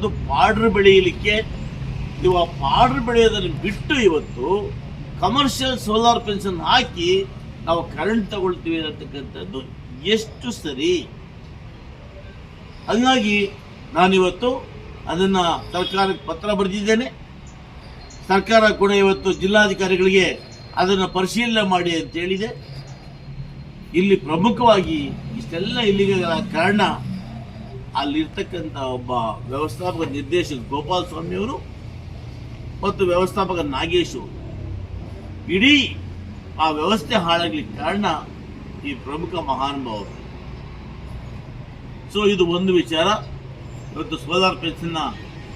ಮಾಡ್ತಕ್ಕಂಥದ್ದು ಪಾಡ್ರ್ ಬೆಳೆಯಲಿಕ್ಕೆ ನೀವು ಆ ಪಾಡ್ರ್ ಬೆಳೆಯೋದನ್ನು ಬಿಟ್ಟು ಇವತ್ತು ಕಮರ್ಷಿಯಲ್ ಸೋಲಾರ್ ಪೆನ್ಷನ್ ಹಾಕಿ ನಾವು ಕರೆಂಟ್ ತಗೊಳ್ತೀವಿ ಅನ್ನತಕ್ಕಂಥದ್ದು ಎಷ್ಟು ಸರಿ? ಹಂಗಾಗಿ ನಾನಿವತ್ತು ಅದನ್ನ ಸರ್ಕಾರಕ್ಕೆ ಪತ್ರ ಬರೆದಿದ್ದೇನೆ. ಸರ್ಕಾರ ಕೂಡ ಇವತ್ತು ಜಿಲ್ಲಾಧಿಕಾರಿಗಳಿಗೆ ಅದನ್ನು ಪರಿಶೀಲನೆ ಮಾಡಿ ಅಂತ ಹೇಳಿದೆ. ಇಲ್ಲಿ ಪ್ರಮುಖವಾಗಿ ಇಷ್ಟೆಲ್ಲ ಇಲ್ಲಿಗೆ ಕಾರಣ ಅಲ್ಲಿರ್ತಕ್ಕಂಥ ಒಬ್ಬ ವ್ಯವಸ್ಥಾಪಕ ನಿರ್ದೇಶಕ ಗೋಪಾಲ ಸ್ವಾಮಿಯವರು ಮತ್ತು ವ್ಯವಸ್ಥಾಪಕ ನಾಗೇಶ್ ಅವರು. ಇಡೀ ಆ ವ್ಯವಸ್ಥೆ ಹಾಳಾಗ್ಲಿಕ್ಕೆ ಕಾರಣ ಈ ಪ್ರಮುಖ ಮಹಾನುಭಾವರು ಸೊ ಇದು ಒಂದು ವಿಚಾರ. ಇವತ್ತು ಸೋಲಾರ್ ಪೆನ್ಷನ್ನ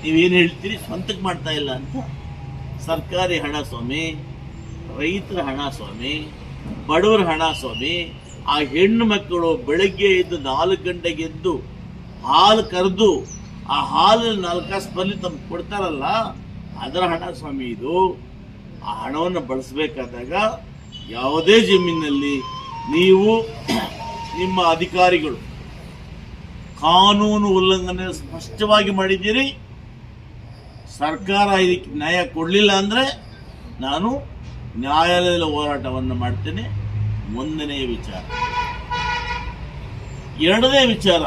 ನೀವೇನು ಹೇಳ್ತೀರಿ? ಸ್ವಂತಕ್ಕೆ ಮಾಡ್ತಾ ಇಲ್ಲ ಅಂತ? ಸರ್ಕಾರಿ ಹಣ ಸ್ವಾಮಿ, ರೈತರ ಹಣ ಸ್ವಾಮಿ, ಬಡವರ ಹಣ ಸ್ವಾಮಿ, ಆ ಹೆಣ್ಣು ಮಕ್ಕಳು ಬೆಳಗ್ಗೆ ಎದ್ದು ನಾಲ್ಕು ಗಂಟೆಗೆ ಎದ್ದು ಹಾಲು ಕರೆದು, ಆ ಹಾಲಲ್ಲಿ ನಾಲ್ಕಾಸು ಬರಲಿ ತಮ್ಗೆ ಕೊಡ್ತಾರಲ್ಲ, ಅದರ ಹಣ ಸ್ವಾಮಿ ಇದು. ಆ ಹಣವನ್ನು ಬಳಸಬೇಕಾದಾಗ ಯಾವುದೇ ಜಮೀನಲ್ಲಿ ನೀವು ನಿಮ್ಮ ಅಧಿಕಾರಿಗಳು ಕಾನೂನು ಉಲ್ಲಂಘನೆ ಸ್ಪಷ್ಟವಾಗಿ ಮಾಡಿದ್ದೀರಿ, ಸರ್ಕಾರ ಇದಕ್ಕೆ ನ್ಯಾಯ ಕೊಡಲಿಲ್ಲ ಅಂದರೆ ನಾನು ನ್ಯಾಯಾಲಯದ ಹೋರಾಟವನ್ನು ಮಾಡ್ತೇನೆ. ಒಂದನೇ ವಿಚಾರ. ಎರಡನೇ ವಿಚಾರ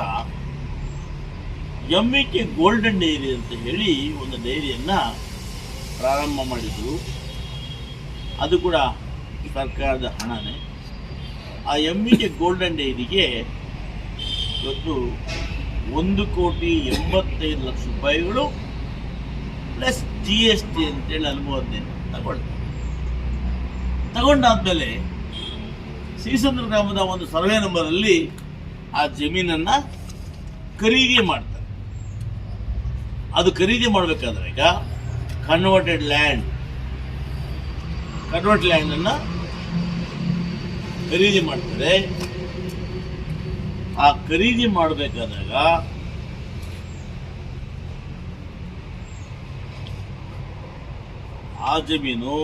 ಎಂ ಕೆ ಗೋಲ್ಡನ್ ಡೈರಿ ಅಂತ ಹೇಳಿ ಒಂದು ಡೈರಿಯನ್ನು ಪ್ರಾರಂಭ ಮಾಡಿದರು. ಅದು ಕೂಡ ಸರ್ಕಾರದ ಹಣನೇ. ಆ ಎಂ ಕೆ ಗೋಲ್ಡನ್ ಡೈರಿಗೆ ಇವತ್ತು ಒಂದು ಕೋಟಿ ಎಂಬತ್ತೈದು ಲಕ್ಷ ರೂಪಾಯಿಗಳು ಪ್ಲಸ್ ಜಿ ಎಸ್ ಟಿ ಅಂತೇಳಿ ಅನುಭವದ್ದೇನು ತಗೊಳ್ತಾರೆ ತಗೊಂಡಾದ್ಮೇಲೆ ಸೀಸಂದ್ರ ಗ್ರಾಮದ ಒಂದು ಸರ್ವೆ ನಂಬರಲ್ಲಿ ಆ ಜಮೀನನ್ನು ಖರೀದಿ ಮಾಡ್ತಾರೆ. ಅದು ಖರೀದಿ ಮಾಡಬೇಕಾದ್ರೆ ಈಗ ಕನ್ವರ್ಟೆಡ್ ಲ್ಯಾಂಡ್ ಕನ್ವರ್ಟ್ ಲ್ಯಾಂಡ್ ಅನ್ನ ಖರೀದಿ ಮಾಡ್ತಾರೆ. ಆ ಖರೀದಿ ಮಾಡಬೇಕಾದಾಗ ಆ ಜಮೀನು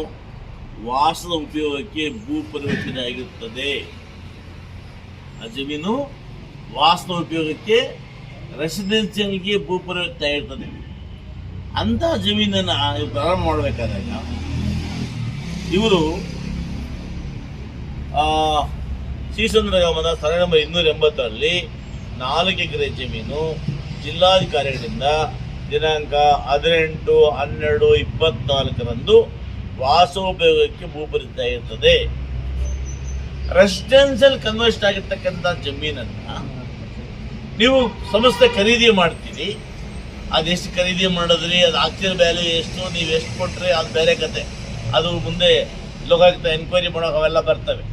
ವಾಸದ ಉಪಯೋಗಕ್ಕೆ ಭೂ ಪರಿವರ್ತನೆ ಆಗಿರುತ್ತದೆ. ಆ ಜಮೀನು ವಾಸದ ಉಪಯೋಗಕ್ಕೆ ರೆಸಿಡೆನ್ಸಿಯಲ್ಗೆ ಭೂ ಪರಿವರ್ತನೆ ಆಗಿರ್ತದೆ. ಅಂತ ಜಮೀನನ್ನು ಪ್ರಾರಂಭ ಮಾಡಬೇಕಾದಾಗ ಇವರು ಶ್ರೀಸಂದ್ರ ಗ್ರಾಮದ ಸರ್ವೆ ನಂಬರ್ ಇನ್ನೂರ ಎಂಬತ್ತರಲ್ಲಿ ನಾಲ್ಕು ಎಕರೆ ಜಮೀನು ಜಿಲ್ಲಾಧಿಕಾರಿಗಳಿಂದ ದಿನಾಂಕ ಹದಿನೆಂಟು, ಹನ್ನೆರಡು, ಇಪ್ಪತ್ನಾಲ್ಕರಂದು ವಾಸೋಪಯೋಗಕ್ಕೆ ಭೂಪರಿತ ಇರ್ತದೆ. ರೆಸಿಡೆನ್ಷಿಯಲ್ ಕನ್ವರ್ಸ್ಟ್ ಆಗಿರ್ತಕ್ಕಂಥ ಜಮೀನನ್ನ ನೀವು ಸಂಸ್ಥೆ ಖರೀದಿ ಮಾಡ್ತೀರಿ. ಅದೆಷ್ಟು ಖರೀದಿ ಮಾಡಿದ್ರಿ, ಅದು ಆಕ್ಚುಯಲ್ ವ್ಯಾಲ್ಯೂ ಎಷ್ಟು, ನೀವು ಎಷ್ಟು ಕೊಟ್ರಿ, ಅದು ಬೇರೆ ಕತೆ. ಅದು ಮುಂದೆ ಲೋಕಾಯುಕ್ತ ಎನ್ಕ್ವೈರಿ ಮಾಡೋಕೆ ಅವೆಲ್ಲ ಬರ್ತವೆ.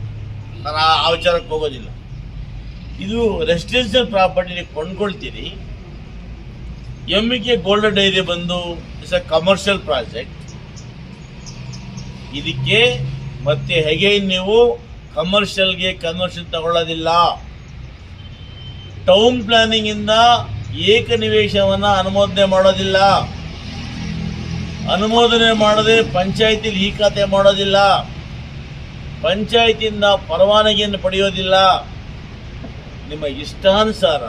ನಾನು ಆ ವಿಚಾರಕ್ಕೆ ಹೋಗೋದಿಲ್ಲ. ಇದು ರೆಸಿಡೆನ್ಷಿಯಲ್ ಪ್ರಾಪರ್ಟಿ ನೀವು ಕೊಂಡ್ಕೊಳ್ತೀರಿ ಎಂ ಕೆ ಗೋಲ್ಡನ್ ಡೈರಿ ಬಂದು ಇಟ್ಸ್ ಅ ಕಮರ್ಷಿಯಲ್ ಪ್ರಾಜೆಕ್ಟ್ ಇದಕ್ಕೆ ಮತ್ತೆ ಹೇಗೆ ನೀವು ಕಮರ್ಷಿಯಲ್ಗೆ ಕನ್ವರ್ಷನ್ ತಗೊಳ್ಳೋದಿಲ್ಲ. ಟೌನ್ ಪ್ಲಾನಿಂಗ್ ಇಂದ ಏಕ ನಿವೇಶವನ್ನ ಅನುಮೋದನೆ ಮಾಡೋದಿಲ್ಲ. ಅನುಮೋದನೆ ಮಾಡದೆ ಪಂಚಾಯತಿಲಿ ಈ ಖಾತೆ ಮಾಡೋದಿಲ್ಲ. ಪಂಚಾಯತಿಯಿಂದ ಪರವಾನಗಿಯನ್ನು ಪಡೆಯೋದಿಲ್ಲ. ನಿಮ್ಮ ಇಷ್ಟಾನುಸಾರ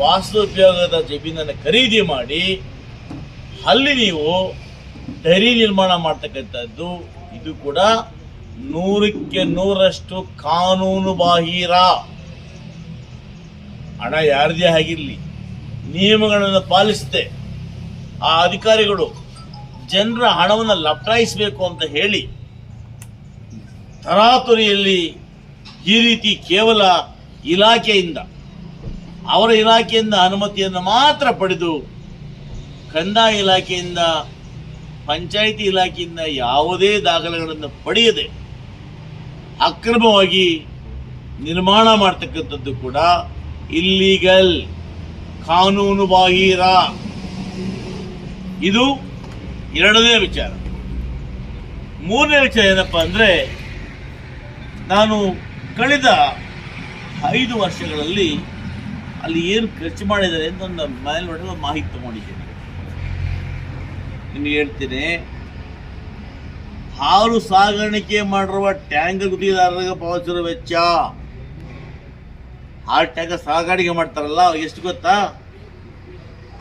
ವಾಸ್ತು ಉಪಯೋಗದ ಜಮೀನನ್ನು ಖರೀದಿ ಮಾಡಿ, ಅಲ್ಲಿ ನೀವು ಡೈರಿ ನಿರ್ಮಾಣ ಮಾಡ್ತಕ್ಕಂಥದ್ದು, ಇದು ಕೂಡ ನೂರಕ್ಕೆ ನೂರಷ್ಟು ಕಾನೂನು ಬಾಹಿರ ಹಣ ಯಾರದೇ ಆಗಿರಲಿ, ನಿಯಮಗಳನ್ನು ಪಾಲಿಸದೆ ಆ ಅಧಿಕಾರಿಗಳು ಜನರ ಹಣವನ್ನು ಲಪಟಾಯಿಸಬೇಕು ಅಂತ ಹೇಳಿ ತರಾತುರಿಯಲ್ಲಿ ಈ ರೀತಿ ಕೇವಲ ಇಲಾಖೆಯಿಂದ, ಅವರ ಇಲಾಖೆಯಿಂದ ಅನುಮತಿಯನ್ನು ಮಾತ್ರ ಪಡೆದು ಕಂದಾಯ ಇಲಾಖೆಯಿಂದ, ಪಂಚಾಯಿತಿ ಇಲಾಖೆಯಿಂದ ಯಾವುದೇ ದಾಖಲೆಗಳನ್ನು ಪಡೆಯದೆ ಅಕ್ರಮವಾಗಿ ನಿರ್ಮಾಣ ಮಾಡ್ತಕ್ಕಂಥದ್ದು ಕೂಡ ಇಲ್ಲೀಗಲ್ ಕಾನೂನು ಬಾಹಿರ ಇದು ಎರಡನೇ ವಿಚಾರ. ಮೂರನೇ ವಿಚಾರ ಏನಪ್ಪ ಅಂದರೆ, ನಾನು ಕಳೆದ ಐದು ವರ್ಷಗಳಲ್ಲಿ ಅಲ್ಲಿ ಏನು ಖರ್ಚು ಮಾಡಿದ್ದಾರೆ ಅಂತ ನನ್ನ ಮೇಲ್ನೋಟದ ಮಾಹಿತಿ ತಗೊಂಡಿದ್ದೇನೆ. ನಿಮಗೆ ಹೇಳ್ತೀನಿ, ಹಾಲು ಸಾಗಾಣಿಕೆ ಮಾಡಿರುವ ಟ್ಯಾಂಕರ್ ಗುತ್ತಿಗೆದಾರರಿಗೆ ಪಾವತಿಸಿರುವ ವೆಚ್ಚ ಟ್ಯಾಂಕರ್ ಸಾಗಾಣಿಕೆ ಮಾಡ್ತಾರಲ್ಲ, ಎಷ್ಟು ಗೊತ್ತಾ?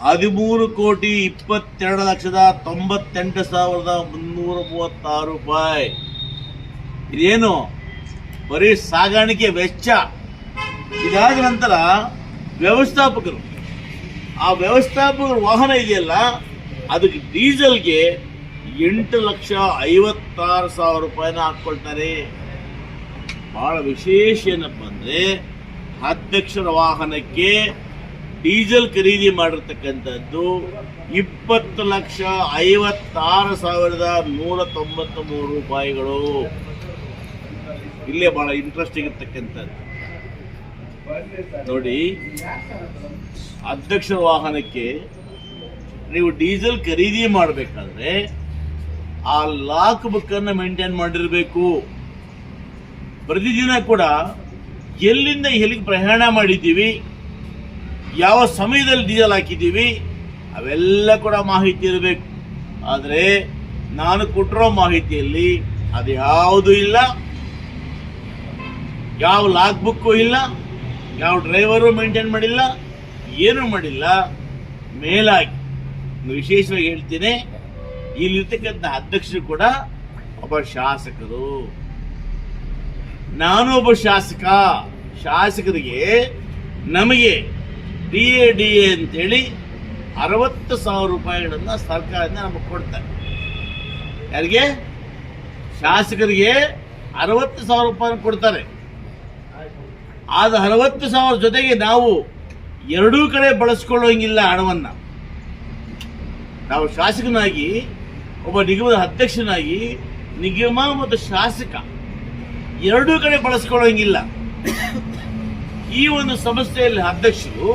ಹದಿಮೂರು ಕೋಟಿ ಇಪ್ಪತ್ತೆರಡು ಲಕ್ಷದ ತೊಂಬತ್ತೆಂಟು ಸಾವಿರದ ಮುನ್ನೂರ ಮೂವತ್ತಾರು ರೂಪಾಯಿ. ಇದೇನು? ಬರೀ ಸಾಗಾಣಿಕೆ ವೆಚ್ಚ. ಇದಾದ ನಂತರ ವ್ಯವಸ್ಥಾಪಕರು, ಆ ವ್ಯವಸ್ಥಾಪಕರ ವಾಹನ ಇದೆಯಲ್ಲ, ಅದಕ್ಕೆ ಡೀಸೆಲ್ಗೆ ಎಂಟು ಲಕ್ಷ ಐವತ್ತಾರು ಸಾವಿರ ರೂಪಾಯಿನ ಹಾಕ್ಕೊಳ್ತಾರೆ. ಬಹಳ ವಿಶೇಷ ಏನಪ್ಪ ಅಂದ್ರೆ ಅಧ್ಯಕ್ಷರ ವಾಹನಕ್ಕೆ ಡೀಸೆಲ್ ಖರೀದಿ ಮಾಡಿರ್ತಕ್ಕಂಥದ್ದು ಇಪ್ಪತ್ತು ಲಕ್ಷ ಐವತ್ತಾರು ಸಾವಿರದ ನೂರ ತೊಂಬತ್ತ ಮೂರು ರೂಪಾಯಿಗಳು. ಇಲ್ಲೇ ಬಹಳ ಇಂಟ್ರೆಸ್ಟಿಂಗ್ ಇರ್ತಕ್ಕಂಥದ್ದು ನೋಡಿ, ಅಧ್ಯಕ್ಷರ ವಾಹನಕ್ಕೆ ನೀವು ಡೀಸೆಲ್ ಖರೀದಿ ಮಾಡಬೇಕಾದ್ರೆ ಆ ಲಾಕ್ ಬುಕ್ ಅನ್ನು ಮೇಂಟೈನ್ ಮಾಡಿರಬೇಕು. ಪ್ರತಿದಿನ ಕೂಡ ಎಲ್ಲಿಂದ ಎಲ್ಲಿಗೆ ಪ್ರಯಾಣ ಮಾಡಿದ್ದೀವಿ? ಯಾವ ಸಮಯದಲ್ಲಿ ಡೀಸೆಲ್ ಹಾಕಿದ್ದೀವಿ? ಅವೆಲ್ಲ ಕೂಡ ಮಾಹಿತಿ ಇರಬೇಕು. ಆದರೆ ನಾನು ಕೊಟ್ಟಿರೋ ಮಾಹಿತಿಯಲ್ಲಿ ಅದು ಯಾವುದೂ ಇಲ್ಲ. ಯಾವ ಲಾಗ್ ಬುಕ್ಕು ಇಲ್ಲ. ಯಾವ ಡ್ರೈವರು ಮೇಂಟೈನ್ ಮಾಡಿಲ್ಲ. ಏನೂ ಮಾಡಿಲ್ಲ. ಮೇಲಾಗಿ ವಿಶೇಷವಾಗಿ ಹೇಳ್ತೀನಿ, ಇಲ್ಲಿರ್ತಕ್ಕಂಥ ಅಧ್ಯಕ್ಷರು ಕೂಡ ಒಬ್ಬ ಶಾಸಕರು. ನಾನು ಒಬ್ಬ ಶಾಸಕ, ಶಾಸಕರಿಗೆ ನಮಗೆ ಡಿ ಎ ಡಿ ಎ ಅಂತೇಳಿ ಅರವತ್ತು ಸಾವಿರ ರೂಪಾಯಿಗಳನ್ನು ಸರ್ಕಾರದಿಂದ ನಮಗೆ ಕೊಡ್ತಾರೆ. ಯಾರಿಗೆ? ಶಾಸಕರಿಗೆ ಅರವತ್ತು ಸಾವಿರ ರೂಪಾಯಿ ಕೊಡ್ತಾರೆ. ಆದ ಅರವತ್ತು ಸಾವಿರ ಜೊತೆಗೆ ನಾವು ಎರಡೂ ಕಡೆ ಬಳಸ್ಕೊಳ್ಳೋಂಗಿಲ್ಲ ಹಣವನ್ನು. ನಾವು ಶಾಸಕನಾಗಿ, ಒಬ್ಬ ನಿಗಮದ ಅಧ್ಯಕ್ಷನಾಗಿ, ನಿಗಮ ಮತ್ತು ಶಾಸಕ ಎರಡೂ ಕಡೆ ಬಳಸ್ಕೊಳ್ಳೋಂಗಿಲ್ಲ. ಈ ಒಂದು ಸಂಸ್ಥೆಯಲ್ಲಿ ಅಧ್ಯಕ್ಷರು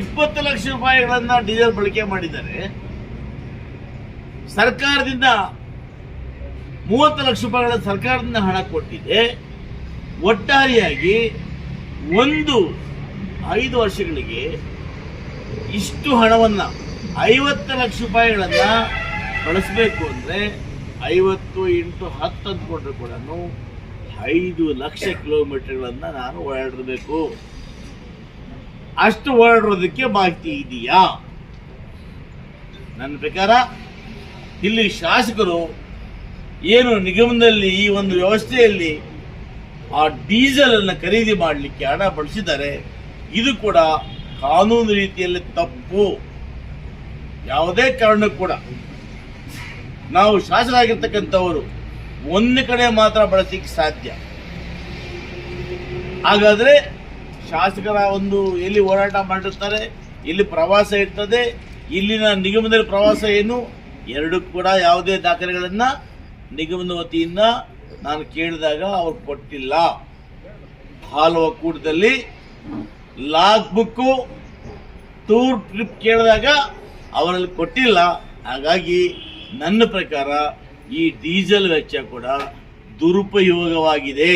ಇಪ್ಪತ್ತು ಲಕ್ಷ ರೂಪಾಯಿಗಳನ್ನ ಡೀಸೆಲ್ ಬಳಕೆ ಮಾಡಿದ್ದಾರೆ. ಸರ್ಕಾರದಿಂದ ಮೂವತ್ತು ಲಕ್ಷ ರೂಪಾಯಿಗಳ ಸರ್ಕಾರದಿಂದ ಹಣ ಕೊಟ್ಟಿದೆ. ಒಟ್ಟಾರೆಯಾಗಿ ಒಂದು ಐದು ವರ್ಷಗಳಿಗೆ ಇಷ್ಟು ಹಣವನ್ನು ಐವತ್ತು ಲಕ್ಷ ರೂಪಾಯಿಗಳನ್ನು ಬಳಸಬೇಕು ಅಂದ್ರೆ ಐವತ್ತು ಇಂಟು ಹತ್ತು ಅಂದ್ಕೊಂಡ್ರೆ ಕೂಡ ಐದು ಲಕ್ಷ ಕಿಲೋಮೀಟರ್ಗಳನ್ನು ನಾನು ಓಡಾಡಿರಬೇಕು. ಅಷ್ಟು ಓಡಾಡೋದಕ್ಕೆ ಮಾಹಿತಿ ಇದೆಯಾ? ನನ್ನ ಪ್ರಕಾರ, ಇಲ್ಲಿ ಶಾಸಕರು ಏನು ನಿಗಮದಲ್ಲಿ ಈ ಒಂದು ವ್ಯವಸ್ಥೆಯಲ್ಲಿ ಆ ಡೀಸೆಲ್ ಅನ್ನು ಖರೀದಿ ಮಾಡಲಿಕ್ಕೆ ಹಣ ಬಳಸಿದ್ದಾರೆ, ಇದು ಕೂಡ ಕಾನೂನು ರೀತಿಯಲ್ಲಿ ತಪ್ಪು. ಯಾವುದೇ ಕಾರಣಕ್ಕೂ ಕೂಡ. ನಾವು ಶಾಸಕರಾಗಿರ್ತಕ್ಕಂಥವರು ಒಂದು ಕಡೆ ಮಾತ್ರ ಬಳಸಲಿಕ್ಕೆ ಸಾಧ್ಯ. ಹಾಗಾದ್ರೆ ಶಾಸಕರ ಒಂದು ಎಲ್ಲಿ ಹೋರಾಟ ಮಾಡಿರ್ತಾರೆ ಇಲ್ಲಿ ಪ್ರವಾಸ ಇರ್ತದೆ, ಇಲ್ಲಿನ ನಿಗಮದಲ್ಲಿ ಪ್ರವಾಸ ಏನು, ಎರಡೂ ಕೂಡ ಯಾವುದೇ ದಾಖಲೆಗಳನ್ನು ನಿಗಮದ ವತಿಯಿಂದ ನಾನು ಕೇಳಿದಾಗ ಅವ್ರು ಕೊಟ್ಟಿಲ್ಲ. ಹಾಲು ಒಕ್ಕೂಟದಲ್ಲಿ ಲಾಗ್ ಬುಕ್ಕು, ಟೂರ್ ಟ್ರಿಪ್ ಕೇಳಿದಾಗ ಅವರಲ್ಲಿ ಕೊಟ್ಟಿಲ್ಲ. ಹಾಗಾಗಿ ನನ್ನ ಪ್ರಕಾರ ಈ ಡೀಸೆಲ್ ವೆಚ್ಚ ಕೂಡ ದುರುಪಯೋಗವಾಗಿದೆ.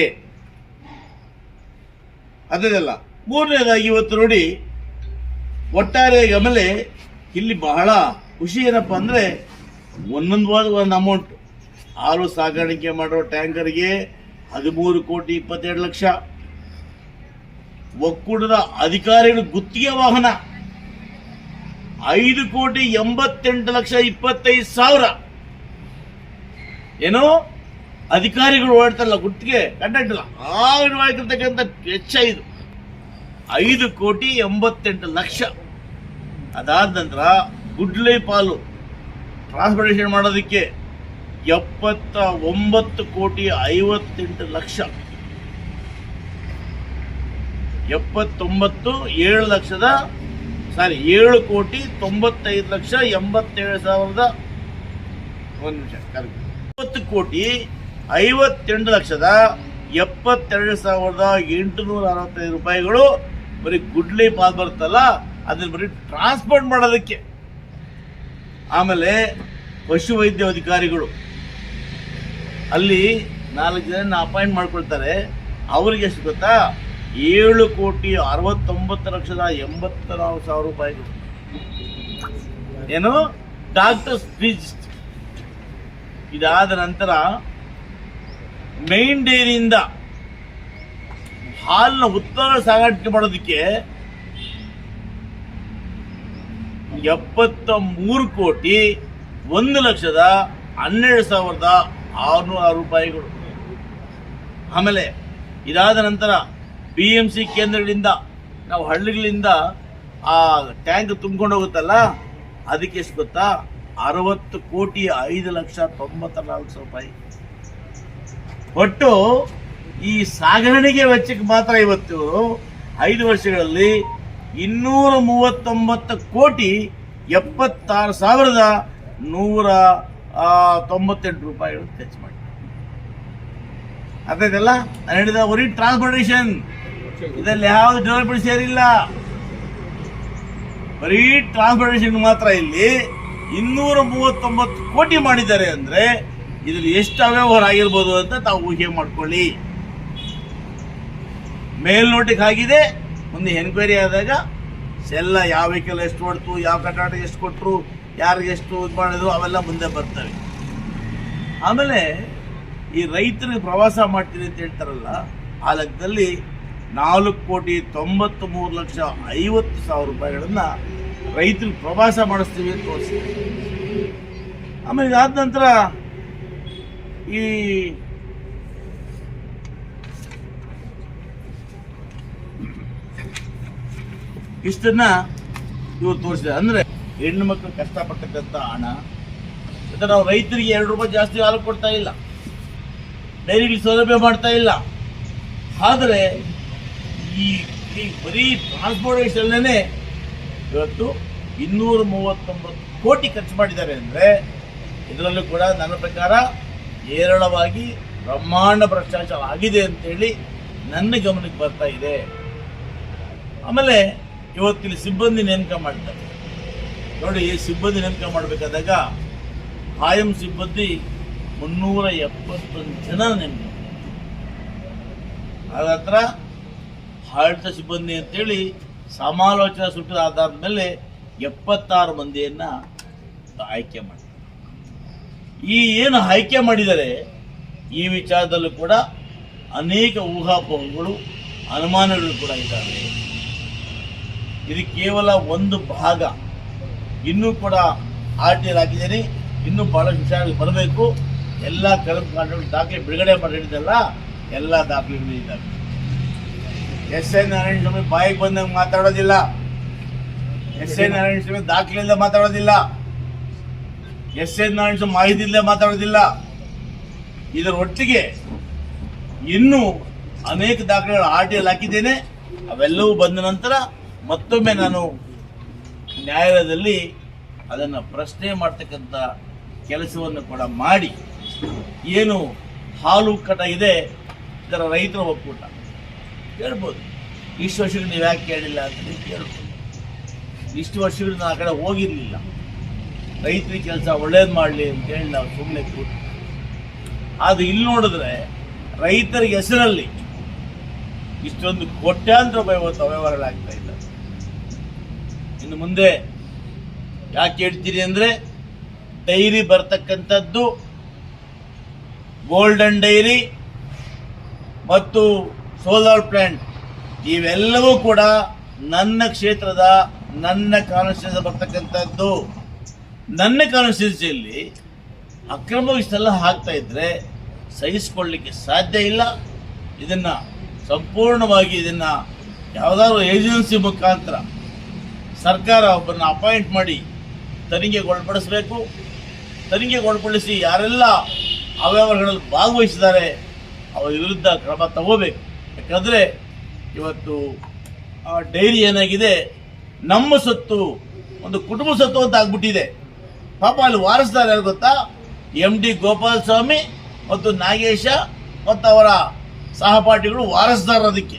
ಅದನ್ನೆಲ್ಲ ಮೂರನೇದಾಗಿ ಇವತ್ತು ನೋಡಿ, ಒಟ್ಟಾರೆ ಗಮಲೆ, ಇಲ್ಲಿ ಬಹಳ ಖುಷಿ ಏನಪ್ಪ ಅಂದ್ರೆ ಒಂದೊಂದು ವಾರ ಒಂದು ಅಮೌಂಟ್ ಹಾಲು ಸಾಗಾಣಿಕೆ ಮಾಡೋ ಟ್ಯಾಂಕರ್ಗೆ ಹದಿಮೂರು ಕೋಟಿ ಇಪ್ಪತ್ತೆರಡು ಲಕ್ಷ. ಒಕ್ಕೂಟದ ಅಧಿಕಾರಿಗಳು ಗುತ್ತಿಗೆ ವಾಹನ. ಐದು ಕೋಟಿ ಎಂಬತ್ತೆಂಟು ಲಕ್ಷ ಇಪ್ಪತ್ತೈದು ಸಾವಿರ. ಏನು ಅಧಿಕಾರಿಗಳು ಓಡ್ತಾರಲ್ಲ ಗುತ್ತಿಗೆ ಕಂಡಕ್ಟ್ ಇಲ್ಲ ಆ ವೆಚ್ಚ ಇದು. ಐದು ಕೋಟಿ ಎಂಬತ್ತೆಂಟು ಲಕ್ಷ. ಅದಾದ ನಂತರ ಗುಡ್ಲೆ ಪಾಲು ಟ್ರಾನ್ಸ್ಪೋರ್ಟೇಷನ್ ಮಾಡೋದಕ್ಕೆ ಎಪ್ಪತ್ತ ಒಂಬತ್ತು ಕೋಟಿ ಐವತ್ತೆಂಟು ಲಕ್ಷ. ಎಪ್ಪತ್ತೊಂಬತ್ತು ಏಳು ಲಕ್ಷದ, ಸಾರಿ, ಏಳು ಕೋಟಿ ತೊಂಬತ್ತೈದು ಲಕ್ಷ ಎಂಬತ್ತೇಳು ಸಾವಿರದ ಒಂದು ನಿಮಿಷ correct. ಇಪ್ಪತ್ತು ಕೋಟಿ ಐವತ್ತೆಂಟು ಲಕ್ಷದ ಎಪ್ಪತ್ತೆರಡು ಸಾವಿರದ ಎಂಟುನೂರ ಅರವತ್ತೈದು ರೂಪಾಯಿಗಳು ಬರೀ ಗುಡ್ಲಿ ಪಾಲ್ ಬರುತ್ತಲ್ಲ, ಅದನ್ನ ಬರೀ ಟ್ರಾನ್ಸ್ಪೋರ್ಟ್ ಮಾಡೋದಕ್ಕೆ. ಆಮೇಲೆ ಪಶುವೈದ್ಯ ಅಧಿಕಾರಿಗಳು. ಅಲ್ಲಿ ನಾಲ್ಕು ಜನ ಅಪಾಯಿಂಟ್ ಮಾಡ್ಕೊಳ್ತಾರೆ. ಅವ್ರಿಗೆ ಎಷ್ಟು ಗೊತ್ತಾ? ಏಳು ಕೋಟಿ ಅರವತ್ತೊಂಬತ್ತು ಲಕ್ಷದ ಎಂಬತ್ತ ಸಾವಿರ ರೂಪಾಯಿಗಳು. ಏನು? ಡಾಕ್ಟರ್ಸ್ ಫೀಸ್ ಇದಾದ ನಂತರ ಮೇನ್ ಡೈರಿಯಿಂದ ಹಾಲಿನ ಉತ್ತರ ಸಾಗಾಣಿಕೆ ಮಾಡೋದಕ್ಕೆ ಎಪ್ಪತ್ತ ಮೂರು ಕೋಟಿ ಒಂದು ಲಕ್ಷದ ಹನ್ನೆರಡು ಸಾವಿರದ ಆರುನೂರ ಆರು ರೂಪಾಯಿಗಳು. ಆಮೇಲೆ ಇದಾದ ನಂತರ ಬಿ ಎಂ ಸಿ ಕೇಂದ್ರಗಳಿಂದ ನಾವು ಹಳ್ಳಿಗಳಿಂದ ಆ ಟ್ಯಾಂಕ್ ತುಂಬ್ಕೊಂಡು ಹೋಗುತ್ತಲ್ಲ, ಅದಕ್ಕೆ ಎಷ್ಟು ಗೊತ್ತಾ? ಅರವತ್ತು ಕೋಟಿ ಐದು ಲಕ್ಷ ತೊಂಬತ್ತ ನಾಲ್ಕು ರೂಪಾಯಿ. ಒಟ್ಟು ಈ ಸಾಗಣೆಗೆ ವೆಚ್ಚಕ್ಕೆ ಮಾತ್ರ ಇವತ್ತು ಐದು ವರ್ಷಗಳಲ್ಲಿ ಇನ್ನೂರ ಮೂವತ್ತೊಂಬತ್ತು ಕೋಟಿ ಎಪ್ಪತ್ತಾರು ಸಾವಿರದ ನೂರ ತೊಂಬತ್ತೆಂಟು ರೂಪಾಯಿಗಳು ಖರ್ಚು ಮಾಡಿ. ಅರ್ಥಾಯ್ತಲ್ಲ ನಾನು ಹೇಳಿದ ಒರಿ ಟ್ರಾನ್ಸ್ಪೋರ್ಟೇಷನ್ ಇದರಲ್ಲಿ ಯಾವ್ದು ಡೆವಲಪ್ಮೆಂಟ್ ಸೇರಿಲ್ಲ ಬರೀ ಟ್ರಾನ್ಸ್ಪೋರ್ಟೇಷನ್ ಮಾತ್ರ ಇಲ್ಲಿ ಇನ್ನೂರ ಮೂವತ್ತೊಂಬತ್ತು ಕೋಟಿ ಮಾಡಿದ್ದಾರೆ ಅಂದ್ರೆ ಇದ್ರಲ್ಲಿ ಎಷ್ಟು ಅವ್ಯವಹಾರ ಆಗಿರ್ಬೋದು ಅಂತ ತಾವು ಊಹೆ ಮಾಡ್ಕೊಳ್ಳಿ. ಮೇಲ್ನೋಟಕ್ಕೆ ಆಗಿದೆ. ಮುಂದೆ ಎನ್ಕ್ವೈರಿ ಆದಾಗ ಎಲ್ಲ ಯಾವ ವೆಹಿಕಲ್ ಎಷ್ಟು ಹೊಡ್ತು, ಯಾವ ಕಟ್ಟಡ ಎಷ್ಟು ಕೊಟ್ಟರು ಯಾರಿಗೆ ಎಷ್ಟು ಇದು ಮಾಡಿದ್ರು, ಅವೆಲ್ಲ ಮುಂದೆ ಬರ್ತವೆ. ಆಮೇಲೆ ಈ ರೈತರಿಗೆ ಪ್ರವಾಸ ಮಾಡ್ತೀನಿ ಅಂತ ಹೇಳ್ತಾರಲ್ಲ, ಆ ಲೆಕ್ಕದಲ್ಲಿ ನಾಲ್ಕು ಕೋಟಿ ತೊಂಬತ್ತು ಮೂರು ಲಕ್ಷ ಐವತ್ತು ಸಾವಿರ ರೂಪಾಯಿಗಳನ್ನ ರೈತರಿಗೆ ಪ್ರವಾಸ ಮಾಡಿಸ್ತೀವಿ ಅಂತ ತೋರಿಸ್ತೀವಿ. ಆಮೇಲೆ ಇದಾದ ನಂತರ ಈ ಇಷ್ಟನ್ನ ಇವ್ರು ತೋರಿಸಿದೆ ಅಂದ್ರೆ ಹೆಣ್ಣು ಮಕ್ಕಳು ಕಷ್ಟಪಟ್ಟಕ್ಕಂಥ ಹಣ ಮತ್ತೆ ನಾವು ರೈತರಿಗೆ ಎರಡು ರೂಪಾಯಿ ಜಾಸ್ತಿ ಹಾಲು ಕೊಡ್ತಾ ಇಲ್ಲ. ಡೈರಿಗೆ ಸೌಲಭ್ಯ ಮಾಡ್ತಾ ಇಲ್ಲ. ಆದರೆ ಈ ಈ ಬರೀ ಟ್ರಾನ್ಸ್ಪೋರ್ಟೇಷನ್ನೇ ಇವತ್ತು ಇನ್ನೂರ ಮೂವತ್ತೊಂಬತ್ತು ಕೋಟಿ ಖರ್ಚು ಮಾಡಿದ್ದಾರೆ ಅಂದರೆ ಇದರಲ್ಲೂ ಕೂಡ ನನ್ನ ಪ್ರಕಾರ ಹೇರಳವಾಗಿ ಬ್ರಹ್ಮಾಂಡ ಭ್ರಷ್ಟಾಚಾರ ಆಗಿದೆ ಅಂತೇಳಿ ನನ್ನ ಗಮನಕ್ಕೆ ಬರ್ತಾ ಇದೆ. ಆಮೇಲೆ ಇವತ್ತಿಲ್ಲಿ ಸಿಬ್ಬಂದಿ ನೇಮಕ ಮಾಡ್ತಾರೆ. ನೋಡಿ ಸಿಬ್ಬಂದಿ ನೇಮಕ ಮಾಡಬೇಕಾದಾಗ ಕಾಯಂ ಸಿಬ್ಬಂದಿ ಮುನ್ನೂರ ಎಪ್ಪತ್ತೊಂದು ಜನ ನೇಮಕ ಅದ ಹತ್ರ ಆಡಳಿತ ಸಿಬ್ಬಂದಿ ಅಂತೇಳಿ ಸಮಾಲೋಚನಾ ಸುಟ್ಟದ ಆಧಾರದ ಮೇಲೆ ಎಪ್ಪತ್ತಾರು ಮಂದಿಯನ್ನ ಆಯ್ಕೆ ಮಾಡಿ. ಈ ಏನು ಆಯ್ಕೆ ಮಾಡಿದರೆ ಈ ವಿಚಾರದಲ್ಲೂ ಕೂಡ ಅನೇಕ ಊಹಾಪೋಹಗಳು, ಅನುಮಾನಗಳು ಕೂಡ ಇದ್ದಾವೆ. ಇದು ಕೇವಲ ಒಂದು ಭಾಗ. ಇನ್ನೂ ಕೂಡ ಆರ್ ಟಿ ಹಾಕಿದ್ದೀನಿ. ಇನ್ನೂ ಭಾಳ ವಿಚಾರಗಳು ಬರಬೇಕು. ಎಲ್ಲ ಕಾಂಡಗಳು ದಾಖಲೆ ಬಿಡುಗಡೆ ಮಾಡಿ ಎಲ್ಲ ದಾಖಲೆಗಳು ಇದ್ದಾವೆ. ಎಸ್ ಎನ್ ನಾರಾಯಣ ಸ್ವಾಮಿ ಬಾಯಿಗೆ ಬಂದಂಗೆ ಮಾತಾಡೋದಿಲ್ಲ. ಎಸ್ ಎ ನಾರಾಯಣ ಸ್ವಾಮಿ ದಾಖಲೆಯಿಂದ ಮಾತಾಡೋದಿಲ್ಲ. ಎಸ್ ಎನ್ ನಾರಾಯಣ ಸ್ವಾಮಿ ಮಾಹಿತಿಯಿಂದ ಮಾತಾಡೋದಿಲ್ಲ. ಇದರ ಒಟ್ಟಿಗೆ ಇನ್ನೂ ಅನೇಕ ದಾಖಲೆಗಳು ಆರ್ ಟಿ ಹಾಕಿದ್ದೇನೆ. ಅವೆಲ್ಲವೂ ಬಂದ ನಂತರ ಮತ್ತೊಮ್ಮೆ ನಾನು ನ್ಯಾಯಾಲಯದಲ್ಲಿ ಅದನ್ನು ಪ್ರಶ್ನೆ ಮಾಡ್ತಕ್ಕಂಥ ಕೆಲಸವನ್ನು ಕೂಡ ಮಾಡಿ ಏನು ಹಾಲು ಕಟ ಇದೆ, ಇದರ ರೈತರ ಒಕ್ಕೂಟ. ಹೇಳ್ಬೋದು. ಇಷ್ಟು ನೀವು ಯಾಕೆ ಕೇಳಿಲ್ಲ ಅಂತ ಹೇಳ್ಬೋದು. ಇಷ್ಟು ವರ್ಷಗಳು ಆ ಕಡೆ ಹೋಗಿರಲಿಲ್ಲ. ರೈತರಿಗೆ ಕೆಲಸ ಒಳ್ಳೇದು ಮಾಡಲಿ ಅಂತೇಳಿ ನಾವು ಸುಮ್ಮನೆ ಕೂತು ಅದು ಇಲ್ಲಿ ನೋಡಿದ್ರೆ ರೈತರ ಹೆಸರಲ್ಲಿ ಇಷ್ಟೊಂದು ಕೋಟ್ಯಾಂತರ ರೂಪಾಯಿ ಇವತ್ತು ಅವ್ಯವಹಾರಗಳಾಗ್ತಾ ಇಲ್ಲ. ಇನ್ನು ಮುಂದೆ ಯಾಕೆ ಹೇಳ್ತೀರಿ ಅಂದ್ರೆ ಡೈರಿ ಬರ್ತಕ್ಕಂಥದ್ದು ಗೋಲ್ಡನ್ ಡೈರಿ ಮತ್ತು ಸೋಲಾರ್ ಪ್ಲಾಂಟ್, ಇವೆಲ್ಲವೂ ಕೂಡ ನನ್ನ ಕ್ಷೇತ್ರದ ನನ್ನ ಕಾನ್ಸ್ಟಿಟ್ಯೂನ್ಸಿ ಬರ್ತಕ್ಕಂಥದ್ದು, ನನ್ನ ಕಾನ್ಸ್ಟಿಟ್ಯೂನ್ಸಿಯಲ್ಲಿ ಅಕ್ರಮ ಇಷ್ಟೆಲ್ಲ ಹಾಕ್ತಾ ಇದ್ರೆ ಸಹಿಸಿಕೊಳ್ಳಲಿಕ್ಕೆ ಸಾಧ್ಯ ಇಲ್ಲ. ಇದನ್ನು ಸಂಪೂರ್ಣವಾಗಿ ಇದನ್ನು ಯಾವುದಾದ್ರು ಏಜೆನ್ಸಿ ಮುಖಾಂತರ ಸರ್ಕಾರ ಒಬ್ಬರನ್ನ ಅಪಾಯಿಂಟ್ ಮಾಡಿ ತನಿಖೆಗೆ ಒಳಪಡಿಸಬೇಕು ತನಿಖೆಗೆ ಒಳಪಡಿಸಿ ಯಾರೆಲ್ಲ ಅವ್ಯವಹಾರಗಳಲ್ಲಿ ಭಾಗವಹಿಸಿದ್ದಾರೆ, ಅವರ ವಿರುದ್ಧ ಕ್ರಮ ತಗೋಬೇಕು. ಯಾಕಂದರೆ ಇವತ್ತು ಡೈರಿ ಏನಾಗಿದೆ? ನಮ್ಮ ಸತ್ತು, ಒಂದು ಕುಟುಂಬ ಸತ್ತು ಅಂತ ಆಗ್ಬಿಟ್ಟಿದೆ. ಪಾಪ ಅಲ್ಲಿ ವಾರಸ್ದಾರ ಯಾರು ಗೊತ್ತಾ? ಎಂ ಡಿ ಗೋಪಾಲ ಸ್ವಾಮಿ ಮತ್ತು ನಾಗೇಶ ಮತ್ತು ಅವರ ಸಹಪಾಠಿಗಳು ವಾರಸ್ದಾರ ಅದಕ್ಕೆ.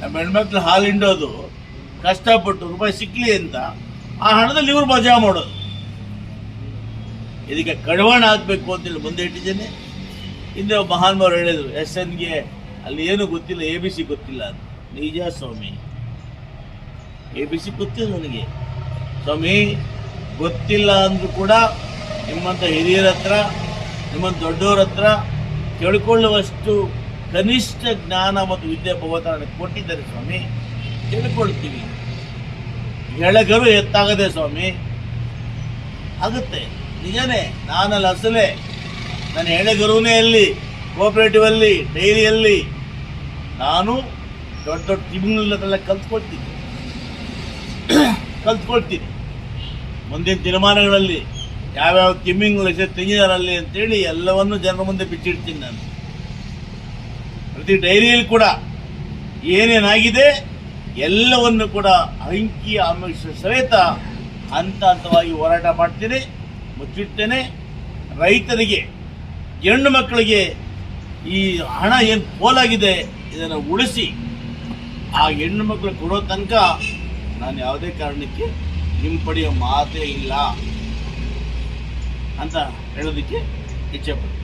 ನಮ್ಮ ಹೆಣ್ಮಕ್ಳು ಹಾಲು ಹಿಂಡೋದು, ಕಷ್ಟಪಟ್ಟು ರೂಪಾಯಿ ಸಿಕ್ಕಲಿ ಅಂತ ಆ ಹಣದಲ್ಲಿ ಇವರು ಮಜಾ ಮಾಡೋದು. ಇದಕ್ಕೆ ಕಡವಾಣ ಹಾಕ್ಬೇಕು ಅಂತೇಳಿ ಮುಂದೆ ಇಟ್ಟಿದ್ದೇನೆ. ಹಿಂದೆ ಒಬ್ಬ ಮಹಾನ್ಮವರು ಹೇಳಿದರು, ಎಸ್ ಎನ್ಗೆ ಅಲ್ಲಿ ಏನು ಗೊತ್ತಿಲ್ಲ, ಎ ಬಿ ಸಿ ಗೊತ್ತಿಲ್ಲ ಅಂತ. ನಿಜ ಸ್ವಾಮಿ. ಎ ಬಿ ಸಿ ಗೊತ್ತಿಲ್ಲ ನನಗೆ. ಸ್ವಾಮಿ, ಗೊತ್ತಿಲ್ಲ ಅಂದ್ರೂ ಕೂಡ ನಿಮ್ಮಂಥ ಹಿರಿಯರ ಹತ್ರ ನಿಮ್ಮಂಥ ದೊಡ್ಡವ್ರ ಹತ್ರ ತಿಳ್ಕೊಳ್ಳುವಷ್ಟು ಕನಿಷ್ಠ ಜ್ಞಾನ ಮತ್ತು ವಿದ್ಯೆ ನನಗೆ ಕೊಟ್ಟಿದ್ದಾರೆ ಸ್ವಾಮಿ. ತಿಳ್ಕೊಳ್ತೀವಿ ಎಳಗರು ಎತ್ತಾಗದೆ ಸ್ವಾಮಿ. ಆಗುತ್ತೆ. ನಿಜನೇ, ನಾನಲ್ಲಿ ಅಸಲೇ. ನನ್ನ ಎಳೆಗರುವೇ ಅಲ್ಲಿ ಕೋಆಪರೇಟಿವ್ ಅಲ್ಲಿ ಡೈರಿಯಲ್ಲಿ ನಾನು ದೊಡ್ಡ ದೊಡ್ಡ ತಿಂಗಳನ್ನೆಲ್ಲ ಕಲ್ತ್ಕೊಳ್ತೀನಿ ಕಲ್ತ್ಕೊಳ್ತೀನಿ. ಮುಂದಿನ ದಿನಮಾನಗಳಲ್ಲಿ ಯಾವ್ಯಾವ ಕಿಮ್ಮಿಂಗ್ ಲಕ್ಷ ತೆಂಗಿದಾರಲ್ಲಿ ಅಂತೇಳಿ ಎಲ್ಲವನ್ನು ಜನರ ಮುಂದೆ ಬಿಚ್ಚಿಡ್ತೀನಿ ನಾನು. ಪ್ರತಿ ಡೈರಿಯಲ್ಲಿ ಕೂಡ ಏನೇನಾಗಿದೆ ಎಲ್ಲವನ್ನು ಕೂಡ ಅಂಕಿ ಆಮಿಷ ಸಮೇತ ಹಂತ ಹಂತವಾಗಿ ಹೋರಾಟ ಮಾಡ್ತೇನೆ, ಮುಚ್ಚಿಡ್ತೇನೆ. ರೈತರಿಗೆ, ಹೆಣ್ಣು ಮಕ್ಕಳಿಗೆ ಈ ಹಣ ಏನು ಪೋಲಾಗಿದೆ ಇದನ್ನು ಉಳಿಸಿ ಆ ಹೆಣ್ಣು ಮಕ್ಕಳು ಕೊಡೋ ತನಕ ನಾನು ಯಾವುದೇ ಕಾರಣಕ್ಕೆ ಹಿಂಪಡೆಯೋ ಮಾತೇ ಇಲ್ಲ ಅಂತ ಹೇಳೋದಕ್ಕೆ ಇಚ್ಛೆ ಪಡ್ತೀನಿ.